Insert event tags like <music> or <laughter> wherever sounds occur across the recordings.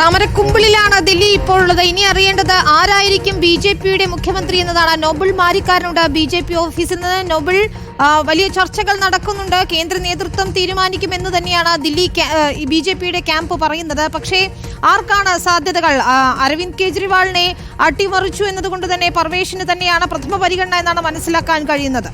താമരക്കുമ്പിളിലാണ് ദില്ലി ഇപ്പോൾ ഉള്ളത്. ഇനി അറിയേണ്ടത് ആരായിരിക്കും ബി ജെ പിയുടെ മുഖ്യമന്ത്രി എന്നതാണ്. നോബിൾ മാരിക്കാരനുണ്ട് ബി ജെ പി ഓഫീസിൽ നിന്ന് നോബിൾ വലിയ ചർച്ചകൾ നടക്കുന്നുണ്ട്. കേന്ദ്ര നേതൃത്വം തീരുമാനിക്കുമെന്ന് തന്നെയാണ് ദില്ലി ബി ജെ പിയുടെ ക്യാമ്പ് പറയുന്നത്. പക്ഷേ ആർക്കാണ് സാധ്യതകൾ? അരവിന്ദ് കെജ്രിവാളിനെ അട്ടിമറിച്ചു എന്നതുകൊണ്ട് തന്നെ പർവേഷിന് തന്നെയാണ് പ്രഥമ പരിഗണന എന്നാണ് മനസ്സിലാക്കാൻ കഴിയുന്നത്.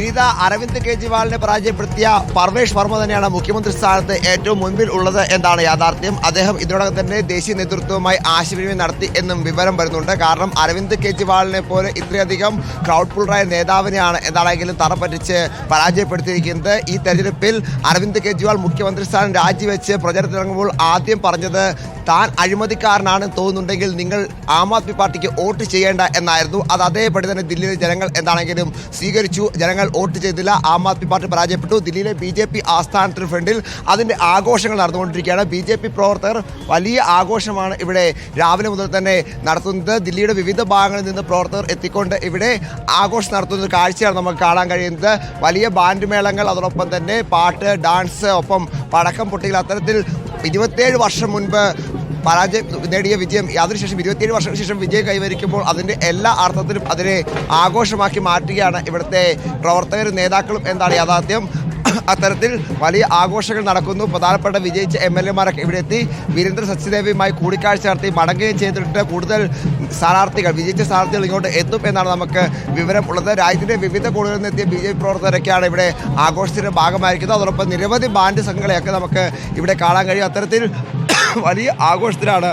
വിനീത അരവിന്ദ് കെജ്രിവാളിനെ പരാജയപ്പെടുത്തിയ പർവേഷ് വർമ്മ തന്നെയാണ് മുഖ്യമന്ത്രി സ്ഥാനത്ത് ഏറ്റവും മുൻപിൽ ഉള്ളത് എന്നാണ് യാഥാർത്ഥ്യം. അദ്ദേഹം ഇതിനോടകം തന്നെ ദേശീയ നേതൃത്വവുമായി ആശയവിനിമയം നടത്തി എന്നും വിവരം വരുന്നുണ്ട്. കാരണം അരവിന്ദ് കെജ്രിവാളിനെ പോലെ ഇത്രയധികം ക്രൗഡ് പുള്ളറായ നേതാവിനെയാണ് എന്താണെങ്കിലും തറ പറ്റിച്ച് പരാജയപ്പെടുത്തിയിരിക്കുന്നത്. ഈ തെരഞ്ഞെടുപ്പിൽ അരവിന്ദ് കെജ്രിവാൾ മുഖ്യമന്ത്രി സ്ഥാനം രാജിവെച്ച് പ്രചരണത്തിനിറങ്ങുമ്പോൾ ആദ്യം പറഞ്ഞത് താൻ അഴിമതിക്കാരനാണെന്ന് തോന്നുന്നുണ്ടെങ്കിൽ നിങ്ങൾ ആം ആദ്മി പാർട്ടിക്ക് വോട്ട് ചെയ്യേണ്ട എന്നായിരുന്നു. അത് അതേപടി തന്നെ ദില്ലിയിലെ ജനങ്ങൾ എന്താണെങ്കിലും സ്വീകരിച്ചു. ജനങ്ങൾ വോട്ട് ചെയ്തില്ല. ആം ആദ്മി പാർട്ടി പരാജയപ്പെട്ടു. ദില്ലിയിലെ ബി ജെ പി ആസ്ഥാനത്തിന് ഫ്രണ്ടിൽ അതിന്റെ ആഘോഷങ്ങൾ നടന്നുകൊണ്ടിരിക്കുകയാണ്. ബി ജെ പി പ്രവർത്തകർ വലിയ ആഘോഷമാണ് ഇവിടെ രാവിലെ മുതൽ തന്നെ നടത്തുന്നത്. ദില്ലിയുടെ വിവിധ ഭാഗങ്ങളിൽ നിന്ന് പ്രവർത്തകർ എത്തിക്കൊണ്ട് ഇവിടെ ആഘോഷം നടത്തുന്ന കാഴ്ചയാണ് നമുക്ക് കാണാൻ കഴിയുന്നത്. വലിയ ബാൻഡ് മേളങ്ങൾ അതോടൊപ്പം തന്നെ പാട്ട് ഡാൻസ് ഒപ്പം പടക്കം പൊട്ടികൾ അത്തരത്തിൽ ഇരുപത്തേഴ് വർഷം മുൻപ് പരാജയം നേടിയ വിജയം അതിനുശേഷം ഇരുപത്തിയേഴ് വർഷത്തിന് ശേഷം വിജയം കൈവരിക്കുമ്പോൾ അതിന്റെ എല്ലാ അർത്ഥത്തിലും അതിനെ ആഘോഷമാക്കി മാറ്റുകയാണ് ഇവിടുത്തെ പ്രവർത്തകരും നേതാക്കളും എന്താണ് യാഥാർത്ഥ്യം. അത്തരത്തിൽ വലിയ ആഘോഷങ്ങൾ നടക്കുന്നു. പ്രധാനപ്പെട്ട വിജയിച്ച എം എൽ എമാരൊക്കെ ഇവിടെ എത്തി വീരേന്ദ്ര സച്ചിദേവിയുമായി കൂടിക്കാഴ്ച നടത്തി മടങ്ങുകയും ചെയ്തിട്ട് കൂടുതൽ സ്ഥാനാർത്ഥികൾ വിജയിച്ച സ്ഥാനാർത്ഥികൾ ഇങ്ങോട്ട് എത്തും എന്നാണ് നമുക്ക് വിവരം ഉള്ളത്. രാജ്യത്തിന്റെ വിവിധ കോണുകളിൽ നിന്ന് എത്തിയ ബി ജെ പി പ്രവർത്തകരൊക്കെയാണ് ഇവിടെ ആഘോഷത്തിന്റെ ഭാഗമായിരിക്കുന്നത്. അതോടൊപ്പം നിരവധി ബാൻഡ് സംഘങ്ങളെയൊക്കെ നമുക്ക് ഇവിടെ കാണാൻ കഴിയും. അത്തരത്തിൽ <laughs> വലിയ ആഘോഷത്തിലാണ്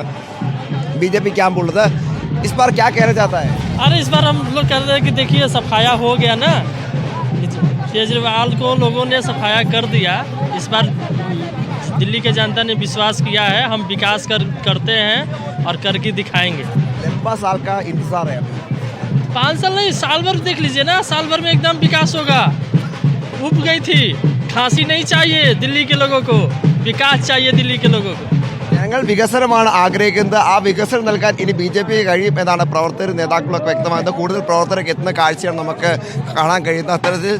ബി ജെ പി ക്യാമ്പ് ഉള്ളത് इस बार क्या कहना चाहता है अरे इस बार हम लोग कह रहे हैं कि देखिए सफाया हो गया ना केजरीवाल को लोगों ने सफाया कर दिया इस बार दिल्ली के जनता ने विश्वास किया है हम विकास कर करते हैं और करके दिखाएंगे लंबा साल का इंतजार है पाँच साल नहीं साल भर देख लीजिए ना साल भर में एकदम विकास होगा उब गई थी खांसी नहीं चाहिए दिल्ली के लोगों को विकास चाहिए दिल्ली के लोगों को ഞങ്ങൾ വികസനമാണ് ആഗ്രഹിക്കുന്നത്. ആ വികസനം നൽകാൻ ഇനി ബി ജെ പി കഴിയും എന്നാണ് പ്രവർത്തകരും നേതാക്കളൊക്കെ വ്യക്തമാകുന്നത് കൂടുതൽ പ്രവർത്തകരൊക്കെ എത്തുന്ന കാഴ്ചയാണ് നമുക്ക് കാണാൻ കഴിയുന്നത്. അത്തരത്തിൽ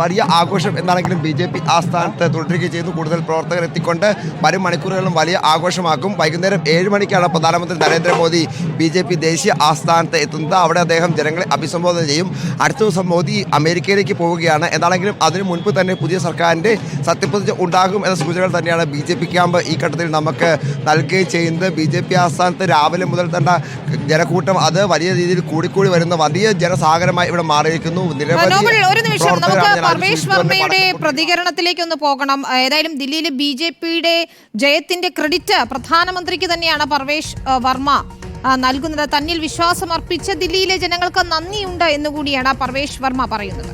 വലിയ ആഘോഷം എന്നാണെങ്കിലും ബി ജെ പി ആസ്ഥാനത്ത് തുടരുകയും ചെയ്യുന്നു കൂടുതൽ പ്രവർത്തകർ എത്തിക്കൊണ്ട് വരും മണിക്കൂറുകളിലും വലിയ ആഘോഷമാക്കും. വൈകുന്നേരം ഏഴ് മണിക്കാണ് പ്രധാനമന്ത്രി നരേന്ദ്രമോദി ബി ജെ പി ദേശീയ ആസ്ഥാനത്ത് എത്തുന്നത്. അവിടെ അദ്ദേഹം ജനങ്ങളെ അഭിസംബോധന ചെയ്യും. അടുത്ത ദിവസം മോദി അമേരിക്കയിലേക്ക് പോവുകയാണ്. എന്നാണെങ്കിലും അതിനു മുൻപ് തന്നെ പുതിയ സർക്കാരിന്റെ സത്യപ്രതിജ്ഞ ഉണ്ടാകും എന്ന സൂചനകൾ തന്നെയാണ് ബി ജെ പി ക്യാമ്പ് ഈ ഘട്ടത്തിൽ നമുക്ക് നൽകുകയും ചെയ്യുന്നത്. ബി ജെ പി ആസ്ഥാനത്ത് രാവിലെ മുതൽ തന്നെ ജനക്കൂട്ടം അത് വലിയ രീതിയിൽ കൂടിക്കൂടി വരുന്ന വലിയ ജനസാഗരമായി ഇവിടെ മാറിയിരിക്കുന്നു. നിരവധി പ്രവർത്തകരാണ് പർവേഷ് സൂചിപ്പിച്ചത് പോലെ വർമ്മയുടെ പടക്കം പ്രതികരണത്തിലേക്ക് ഒന്ന് പോകണം ഏതായാലും ദില്ലിയിലെ ബി ജെ പിയുടെ ജയത്തിന്റെ ക്രെഡിറ്റ് പ്രധാനമന്ത്രിക്ക് തന്നെയാണ് പർവേഷ് ആ, വർമ്മ ആ, നൽകുന്നത് തന്നിൽ വിശ്വാസം അർപ്പിച്ച ദില്ലിയിലെ ജനങ്ങൾക്ക് നന്ദിയുണ്ട് എന്നുകൂടിയാണ് പർവേഷ് വർമ്മ പറയുന്നത്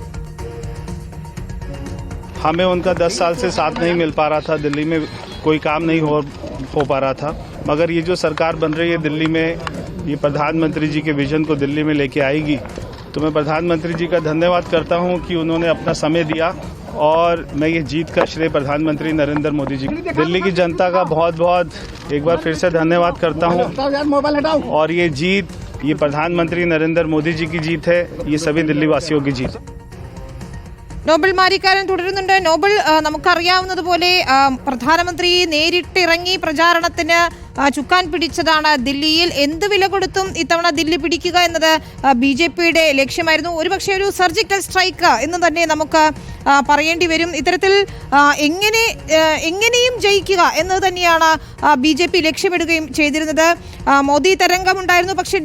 हमें उनका 10 साल से साथ नहीं मिल पा रहा था दिल्ली में कोई काम नहीं हो हो पा रहा था मगर ये जो सरकार बन रही है दिल्ली में ये प्रधानमंत्री जी के विजन को दिल्ली में लेके आएगी तो मैं प्रधानमंत्री जी का धन्यवाद करता हूँ कि उन्होंने अपना समय दिया और मैं ये जीत का श्रेय प्रधानमंत्री नरेंद्र मोदी जी दिल्ली की जनता का बहुत बहुत एक बार फिर से धन्यवाद करता हूँ और ये जीत ये प्रधानमंत्री नरेंद्र मोदी जी की जीत है ये सभी दिल्ली वासियों की जीत है നോബൽ മാരിക്കാരൻ തുടരുന്നുണ്ട് നോബൽ ആ, നമുക്കറിയാവുന്നതുപോലെ ആ, പ്രധാനമന്ത്രി നേരിട്ടിറങ്ങി പ്രചാരണത്തിന് ആ, ചുക്കാൻ പിടിച്ചതാണ് ദില്ലിയിൽ. എന്ത് വില കൊടുത്തും ഇത്തവണ ദില്ലി പിടിക്കുക എന്നത് ബി ലക്ഷ്യമായിരുന്നു. ഒരുപക്ഷെ ഒരു സർജിക്കൽ സ്ട്രൈക്ക് എന്ന് തന്നെ നമുക്ക് പറയേണ്ടി വരും. ഇത്തരത്തിൽ എങ്ങനെ എങ്ങനെയും ജയിക്കുക എന്നത് തന്നെയാണ് ബി ജെ പി ലക്ഷ്യമിടുകയും ചെയ്തിരുന്നത്. മോദി തരംഗമുണ്ടായിരുന്നു. പക്ഷേ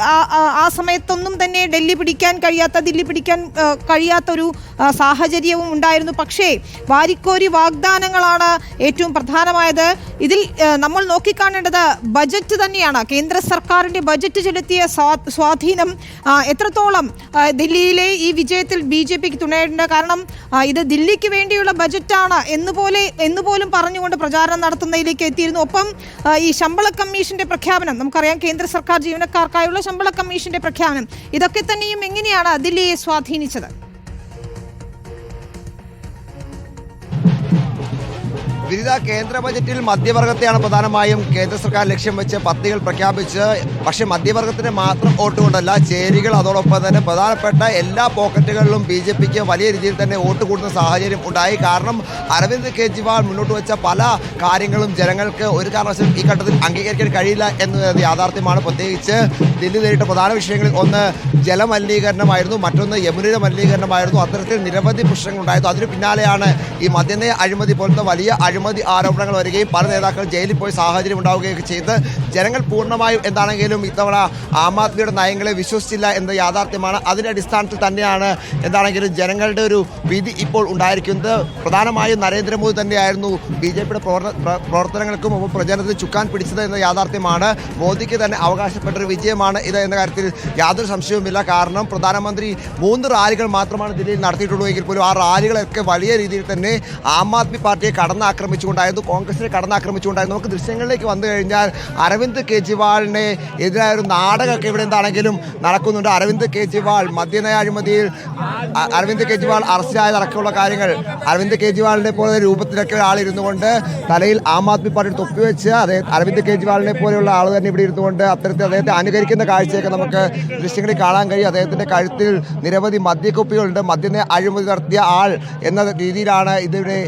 ആ- സമയത്തൊന്നും തന്നെ ഡൽഹി പിടിക്കാൻ കഴിയാത്ത ദില്ലി പിടിക്കാൻ കഴിയാത്ത ആ, സാഹചര്യവും ഉണ്ടായിരുന്നു. പക്ഷേ വാരിക്കോരി വാഗ്ദാനങ്ങളാണ് ഏറ്റവും പ്രധാനമായത്. ഇതിൽ നമ്മൾ നോക്കിക്കാണേണ്ടത് ബജറ്റ് തന്നെയാണ്. കേന്ദ്ര സർക്കാരിന്റെ ബജറ്റ് ചെലുത്തിയ സ്വാധീനം എത്രത്തോളം ദില്ലിയിലെ ഈ വിജയത്തിൽ ബി ജെ പിക്ക് തുണയുണ്ട് കാരണം ഇത് ദില്ലിക്ക് വേണ്ടിയുള്ള ബജറ്റാണ് എന്നുപോലെ എന്നുപോലും പറഞ്ഞുകൊണ്ട് പ്രചാരണം നടത്തുന്നതിലേക്ക് എത്തിയിരുന്നു. ഒപ്പം ഈ ശമ്പള കമ്മീഷന്റെ പ്രഖ്യാപനം നമുക്കറിയാം കേന്ദ്ര സർക്കാർ ജീവനക്കാർക്കായുള്ള ശമ്പള കമ്മീഷന്റെ പ്രഖ്യാപനം ഇതൊക്കെ തന്നെയും എങ്ങനെയാണ് ദില്ലിയെ സ്വാധീനിച്ചത്? വിവിധ കേന്ദ്ര ബജറ്റിൽ മധ്യവർഗത്തെയാണ് പ്രധാനമായും കേന്ദ്ര സർക്കാർ ലക്ഷ്യം വെച്ച് പദ്ധതികൾ പ്രഖ്യാപിച്ച്. പക്ഷേ മധ്യവർഗത്തിന് മാത്രം വോട്ട് കൊണ്ടല്ല ചേരികൾ അതോടൊപ്പം തന്നെ പ്രധാനപ്പെട്ട എല്ലാ പോക്കറ്റുകളിലും ബി ജെ പിക്ക് വലിയ രീതിയിൽ തന്നെ വോട്ട് കൂടുന്ന സാഹചര്യം ഉണ്ടായി. കാരണം അരവിന്ദ് കെജ്രിവാൾ മുന്നോട്ട് വെച്ച പല കാര്യങ്ങളും ജനങ്ങൾക്ക് ഒരു കാരണവശാലും ഈ ഘട്ടത്തിൽ അംഗീകരിക്കാൻ കഴിയില്ല എന്നത് യാഥാർത്ഥ്യമാണ്. പ്രത്യേകിച്ച് ദില്ലി നേരിട്ട പ്രധാന വിഷയങ്ങളിൽ ഒന്ന് ജലമലിനീകരണമായിരുന്നു മറ്റൊന്ന് യമുനയുടെ മലിനീകരണമായിരുന്നു. അത്തരത്തിൽ നിരവധി പ്രശ്നങ്ങൾ ഉണ്ടായിരുന്നു അതിന് പിന്നാലെയാണ് ഈ മദ്യനയ അഴിമതി പോലത്തെ വലിയ അഴിമതി ആരോപണങ്ങൾ വരികയും പല നേതാക്കൾ ജയിലിൽ പോയി സാഹചര്യം ഉണ്ടാവുകയൊക്കെ ചെയ്ത് ജനങ്ങൾ പൂർണമായും എന്താണെങ്കിലും ഇത്തവണ ആം ആദ്മിയുടെ നയങ്ങളെ വിശ്വസിച്ചില്ല എന്ന യാഥാർത്ഥ്യമാണ്. അതിന്റെ അടിസ്ഥാനത്തിൽ തന്നെയാണ് എന്താണെങ്കിലും ജനങ്ങളുടെ ഒരു വിധി ഇപ്പോൾ ഉണ്ടായിരിക്കുന്നത്. പ്രധാനമായും നരേന്ദ്രമോദി തന്നെയായിരുന്നു ബി ജെ പിയുടെ പ്രവർത്തനങ്ങൾക്കും ഒപ്പം പ്രചരണത്തിൽ ചുക്കാൻ പിടിച്ചത് എന്ന യാഥാർത്ഥ്യമാണ്. മോദിക്ക് തന്നെ അവകാശപ്പെട്ടൊരു വിജയമാണ് ഇത് എന്ന കാര്യത്തിൽ യാതൊരു സംശയവുമില്ല. കാരണം പ്രധാനമന്ത്രി മൂന്ന് റാലികൾ മാത്രമാണ് ദില്ലിയിൽ നടത്തിയിട്ടുള്ളൂ എങ്കിൽ പോലും ആ റാലികളൊക്കെ വലിയ രീതിയിൽ തന്നെ ആം ആദ്മി പാർട്ടിയെ കടന്നാക്രമിച്ചുകൊണ്ടായിരുന്നു കോൺഗ്രസിനെ കടന്നാക്രമിച്ചുകൊണ്ടായിരുന്നു. നമുക്ക് ദൃശ്യങ്ങളിലേക്ക് വന്നു കഴിഞ്ഞാൽ അരവിന്ദ് കെജ്രിവാളിനെ എതിരായ ഒരു നാടകമൊക്കെ ഇവിടെ എന്താണെങ്കിലും നടക്കുന്നുണ്ട്. അരവിന്ദ് കെജ്രിവാൾ മദ്യനയ അഴിമതിയിൽ അരവിന്ദ് കെജ്രിവാൾ അറസ്റ്റിലായതടക്കമുള്ള കാര്യങ്ങൾ അരവിന്ദ് കെജ്രിവാളിനെ പോലെ രൂപത്തിലൊക്കെ ഒരാളിരുന്നു ഇരുന്നുകൊണ്ട് തലയിൽ ആം ആദ്മി പാർട്ടി തൊപ്പി വെച്ച് അതേ അരവിന്ദ് കെജ്രിവാളിനെ പോലെയുള്ള ആൾ തന്നെ ഇവിടെ ഇരുന്നു കൊണ്ട് അത്തരത്തിൽ അദ്ദേഹത്തെ അനുകരിക്കുന്ന കാഴ്ചയൊക്കെ നമുക്ക് ദൃശ്യങ്ങളിൽ കാണാൻ കഴിയും. അദ്ദേഹത്തിന്റെ കഴുത്തിൽ നിരവധി മദ്യക്കുപ്പികളുണ്ട്. മദ്യനെ അഴിമതി നടത്തിയ ആൾ എന്ന രീതിയിലാണ് ഇതിവിടെ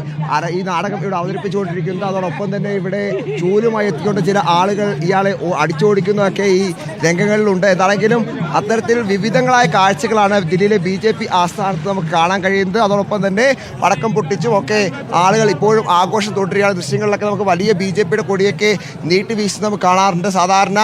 ഈ നാടകം ഇവിടെ അവതരിപ്പിച്ചുകൊണ്ടിരിക്കുന്നത്. അതോടൊപ്പം തന്നെ ഇവിടെ ചൂലുമായി എത്തിക്കൊണ്ട് ചില ആളുകൾ ഇയാളെ അടിച്ചോടിക്കുന്നതൊക്കെ ഈ രംഗങ്ങളിലുണ്ട്. എന്താണെങ്കിലും അത്തരത്തിൽ വിവിധങ്ങളായ കാഴ്ചകളാണ് ദില്ലിയിലെ ബി ജെ പി ആസ്ഥാനത്ത് നമുക്ക് കാണാൻ കഴിയുന്നത്. അതോടൊപ്പം തന്നെ പടക്കം പൊട്ടിച്ചും ഒക്കെ ആളുകൾ ഇപ്പോഴും ആഘോഷം തുടരുകയാണ്. ദൃശ്യങ്ങളിലൊക്കെ നമുക്ക് വലിയ ബി ജെ പിയുടെ കൊടിയൊക്കെ നീട്ടി വീശി നമുക്ക് കാണാറുണ്ട്. സാധാരണ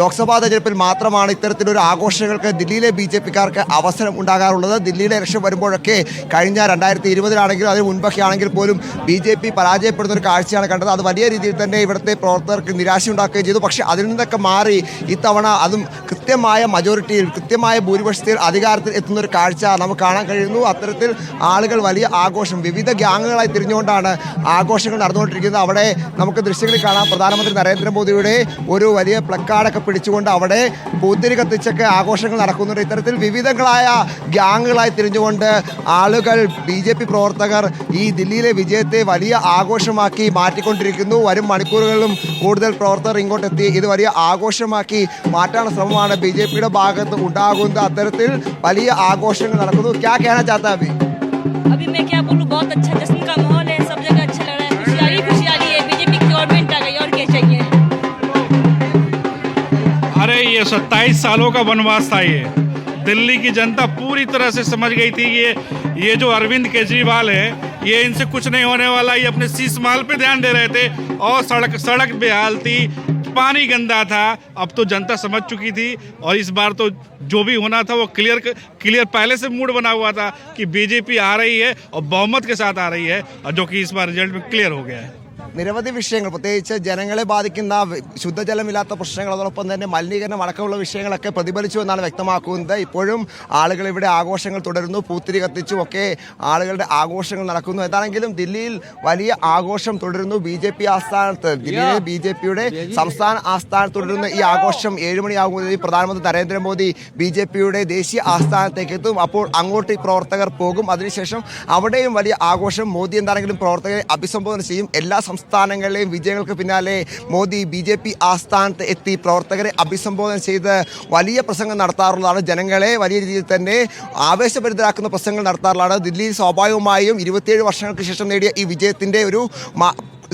ലോക്സഭാ തെരഞ്ഞെടുപ്പിൽ മാത്രമാണ് ഇത്തരത്തിലൊരു ആഘോഷങ്ങൾക്ക് ദില്ലിയിലെ ബി ജെ പിക്കാർക്ക് അവസരം ഉണ്ടാകാറുള്ളത്. ദില്ലിയിലെ ഇലക്ഷൻ വരുമ്പോഴൊക്കെ കഴിഞ്ഞ രണ്ടായിരത്തി ഇരുപതിലാണെങ്കിലും അതിന് മുൻപൊക്കെ ആണെങ്കിൽ പോലും ബി ജെ പി പരാജയപ്പെടുന്ന ഒരു കാഴ്ചയാണ് കണ്ടത്. അത് വലിയ രീതിയിൽ തന്നെ ഇവിടുത്തെ പ്രവർത്തകർക്ക് നിരാശ ഉണ്ടാക്കുകയും ചെയ്തു. പക്ഷേ അതിൽ നിന്നൊക്കെ മാറി ഇത്തവണ അതും കൃത്യമായ മജോറിറ്റിയിൽ കൃത്യമായ ഭൂരിപക്ഷത്തിൽ അധികാരത്തിൽ എത്തുന്ന ഒരു കാഴ്ച നമുക്ക് കാണാൻ കഴിയുന്നു. അത്തരത്തിൽ ആളുകൾ വലിയ ആഘോഷം വിവിധ ഗ്യാങ്ങുകളായി തിരിഞ്ഞുകൊണ്ടാണ് ആഘോഷങ്ങൾ നടന്നുകൊണ്ടിരിക്കുന്നത്. അവിടെ നമുക്ക് ദൃശ്യങ്ങളിൽ കാണാം പ്രധാനമന്ത്രി നരേന്ദ്രമോദിയുടെ ഒരു വലിയ പ്ലക്കാർഡൊക്കെ പിടിച്ചുകൊണ്ട് അവിടെ പൂത്തിരി കത്തിച്ചൊക്കെ ആഘോഷങ്ങൾ നടക്കുന്നുണ്ട്. ഇത്തരത്തിൽ വിവിധങ്ങളായ ഗ്യാങ്ങുകളായി തിരിഞ്ഞുകൊണ്ട് ആളുകൾ ബി ജെ പി പ്രവർത്തകർ ഈ ദില്ലിയിലെ വിജയത്തെ വലിയ ആഘോഷമാക്കി മാറ്റിക്കൊണ്ടിരിക്കുന്നു. വരും മണിക്കൂറുകളിലും കൂടുതൽ പ്രവർത്തകർ ഇങ്ങോട്ടെത്തി ഇത് വലിയ ആഘോഷമാക്കി മാറ്റാനുള്ള ശ്രമമാണ് ബി ജെ പിയുടെ ഭാഗത്ത് ഉണ്ടാകുന്നത് അത്തരത്തിൽ വലിയ ആഘോഷങ്ങൾ നടക്കുന്നു ക്യാ कहना चाहता है अभी अभी मैं क्या बोलूँ बहुत अच्छा जश्न का माहौल है सब जगह अच्छा लग रहा है खुशहाली खुशहाली है बीजेपी की गवर्नमेंट आ गई और क्या चाहिए अरे ये सत्ताईस सालों का वनवास था ये दिल्ली की जनता पूरी तरह से समझ गई थी ये ये जो अरविंद केजरीवाल है ये इनसे कुछ नहीं होने वाला ये अपने शीश माल पे ध्यान दे रहे थे और सड़क सड़क बेहाल थी पानी गंदा था, अब तो जनता समझ चुकी थी और इस बार तो जो भी होना था वो क्लियर क्लियर पहले से मूड बना हुआ था कि बीजेपी आ रही है और बहुमत के साथ आ रही है और जो कि इस बार रिज़ल्ट में क्लियर हो गया है। നിരവധി വിഷയങ്ങൾ പ്രത്യേകിച്ച് ജനങ്ങളെ ബാധിക്കുന്ന ശുദ്ധജലമില്ലാത്ത പ്രശ്നങ്ങൾ അതോടൊപ്പം തന്നെ മലിനീകരണം അടക്കമുള്ള വിഷയങ്ങളൊക്കെ പ്രതിഫലിച്ചു എന്നാണ് വ്യക്തമാക്കുന്നത്. ഇപ്പോഴും ആളുകൾ ഇവിടെ ആഘോഷങ്ങൾ തുടരുന്നു പൂത്തിരി കത്തിച്ചും ഒക്കെ ആളുകളുടെ ആഘോഷങ്ങൾ നടക്കുന്നു. എന്താണെങ്കിലും ദില്ലിയിൽ വലിയ ആഘോഷം തുടരുന്നു. ബി ജെ പി ആസ്ഥാനത്ത് ദില്ലിയിലെ ബി ജെ പിയുടെ സംസ്ഥാന ആസ്ഥാനത്ത് തുടരുന്ന ഈ ആഘോഷം ഏഴുമണിയാകുമ്പോൾ പ്രധാനമന്ത്രി നരേന്ദ്രമോദി ബി ജെ പിയുടെ ദേശീയ ആസ്ഥാനത്തേക്ക് എത്തും. അപ്പോൾ അങ്ങോട്ട് ഈ പ്രവർത്തകർ പോകും. അതിനുശേഷം അവിടെയും വലിയ ആഘോഷം. മോദി എന്താണെങ്കിലും പ്രവർത്തകരെ അഭിസംബോധന ചെയ്യും. എല്ലാ സംസ്ഥാനങ്ങളിലെയും വിജയങ്ങൾക്ക് പിന്നാലെ മോദി ബി ജെ പി ആസ്ഥാനത്ത് എത്തി പ്രവർത്തകരെ അഭിസംബോധന ചെയ്ത് വലിയ പ്രസംഗം നടത്താറുള്ളതാണ്. ജനങ്ങളെ വലിയ രീതിയിൽ തന്നെ ആവേശഭരിതരാക്കുന്ന പ്രസംഗങ്ങൾ നടത്താറുള്ളതാണ്. ദില്ലിയിൽ സ്വാഭാവികമായും ഇരുപത്തിയേഴ് വർഷങ്ങൾക്ക് ശേഷം നേടിയ ഈ വിജയത്തിന്റെ ഒരു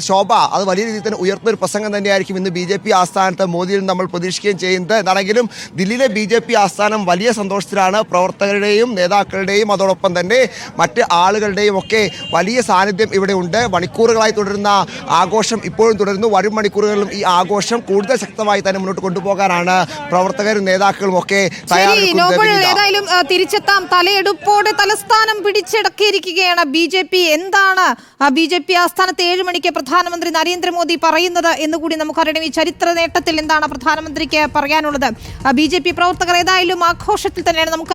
ശോഭ അത് വലിയ രീതിയിൽ തന്നെ ഉയർത്തുന്ന ഒരു പ്രസംഗം തന്നെയായിരിക്കും ഇന്ന് ബി ജെ പി ആസ്ഥാനത്ത് മോദിയിൽ നമ്മൾ പ്രതീക്ഷിക്കുകയും ചെയ്യുന്നത്. എന്നാണെങ്കിലും ദില്ലിയിലെ ബി ജെ പി ആസ്ഥാനം വലിയ സന്തോഷത്തിലാണ്. പ്രവർത്തകരുടെയും നേതാക്കളുടെയും അതോടൊപ്പം തന്നെ മറ്റ് ആളുകളുടെയും ഒക്കെ വലിയ സാന്നിധ്യം ഇവിടെ ഉണ്ട്. മണിക്കൂറുകളായി തുടരുന്ന ആഘോഷം ഇപ്പോഴും തുടരുന്നു. വരും മണിക്കൂറുകളിലും ഈ ആഘോഷം കൂടുതൽ ശക്തമായി തന്നെ മുന്നോട്ട് കൊണ്ടുപോകാനാണ് പ്രവർത്തകരും നേതാക്കളും ഒക്കെ. ഏതായാലും തിരിച്ചെത്താം. തലയെടുപ്പോടെ തലസ്ഥാനം പിടിച്ചടക്കിയിരിക്കുകയാണ് ബി ജെ പി. എന്താണ് ബി ജെ പി ആസ്ഥാനത്ത് ഏഴ് മണിക്ക് പ്രധാനമന്ത്രി നരേന്ദ്രമോദി പറയുന്നത് എന്നുകൂടി നമുക്കറിയണം. ഈ ചരിത്ര നേട്ടത്തിൽ എന്താണ് പ്രധാനമന്ത്രിക്ക് പറയാനുള്ളത്? ബി പ്രവർത്തകർ ഏതായാലും ആഘോഷത്തിൽ തന്നെയാണ്. നമുക്ക്